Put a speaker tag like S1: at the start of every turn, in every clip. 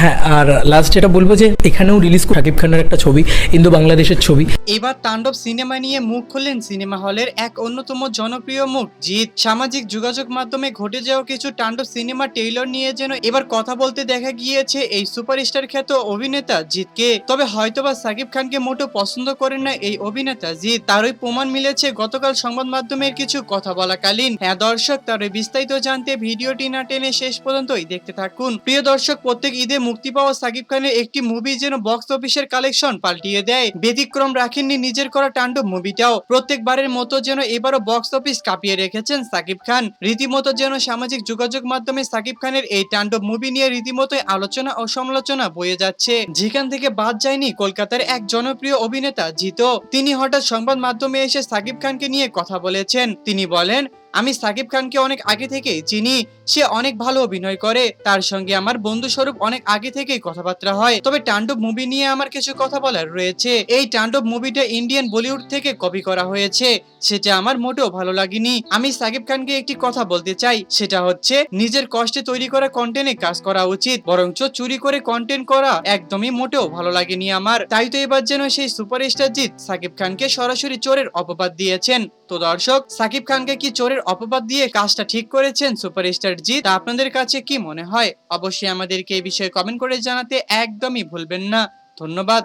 S1: হ্যাঁ আর লাস্ট যেটা বলব যে এখানেও রিলিজ শাকিব খানের একটা ছবি ইন্দো বাংলাদেশের ছবি।
S2: এবার তাণ্ডব সিনেমা নিয়ে মুখ খুললেন সিনেমা হলের এক অন্যতম জনপ্রিয় মুখ, জিৎ। সামাজিক যোগাযোগ মাধ্যমে ঘটে যাওয়া কিছু তাণ্ডব সিনেমা টেইলর নিয়ে যেন এবার কথা বলতে দেখা গিয়েছে এই সুপারস্টার খ্যাত অভিনেতা জিৎকে। তবে হয়তোবা সাকিব খানকে মোটেও পছন্দ করেন না এই অভিনেতা জিৎ। তারই প্রমাণ মিলেছে গতকাল সংবাদ মাধ্যমের কিছু কথা বলাকালীন। হ্যাঁ দর্শক তার বিস্তারিত জানতে ভিডিওটি না টেনে শেষ পর্যন্তই দেখতে থাকুন। প্রিয় দর্শক, প্রত্যেক ঈদে মুক্তি পাওয়া সাকিব খানের একটি মুভি যেন বক্স অফিসের কালেকশন পাল্টিয়ে দেয়। ব্যতিক্রম রাখেননি নিজের করা তাণ্ডব মুভিটাও প্রত্যেকবারের মতো যেন এবারও বক্স অফিস কাঁপিয়ে রেখেছেন সাকিব খান। রীতিমতো যেন সামাজিক যোগাযোগ মাধ্যমে সাকিব খানের এই তাণ্ডব মুভি নিয়ে রীতিমতো আলোচনা ও সমালোচনা বয়ে যাচ্ছে। যেখান থেকে বাদ যায়নি কলকাতার এক জনপ্রিয় অভিনেতা জিতো। তিনি হঠাৎ সংবাদ মাধ্যমে এসে সাকিব খানকে নিয়ে কথা বলেছেন। তিনি বলেন আমি সাকিব খানকে অনেক আগে থেকে চিনি, সে অনেক ভালো অভিনয় করে, তার সঙ্গে আমার বন্ধু স্বরূপ অনেক আগে থেকেই কথাবার্তা হয়। তবে তাণ্ডব মুভি নিয়ে আমার কিছু কথা বলার রয়েছে। এই তাণ্ডব মুভিটা ইন্ডিয়ান বলিউড থেকে কপি করা হয়েছে, সেটা আমার মোটেও ভালো লাগেনি। আমি সাকিব খানকে একটি কথা বলতে চাই, সেটা হচ্ছে নিজের কষ্টে তৈরি করা কন্টেন্টে কাজ করা উচিত, বরঞ্চ চুরি করে কন্টেন্ট করা একদমই মোটেও ভালো লাগেনি আমার। তাই তো এবার যেন সেই সুপারস্টার জিৎ সাকিব খানকে সরাসরি চোরের অপবাদ দিয়েছেন। তো দর্শক, সাকিব খানকে কি চোরের অপবাদ দিয়ে কাজটা ঠিক করেছেন সুপারস্টার জিৎ। তা আপনাদের কাছে কি মনে হয়? অবশ্যই আমাদেরকে এই বিষয়ে কমেন্ট করে জানাতে একদমই ভুলবেন না। ধন্যবাদ।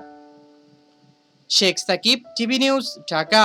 S2: Sheikh Sakib, TV news, Dhaka.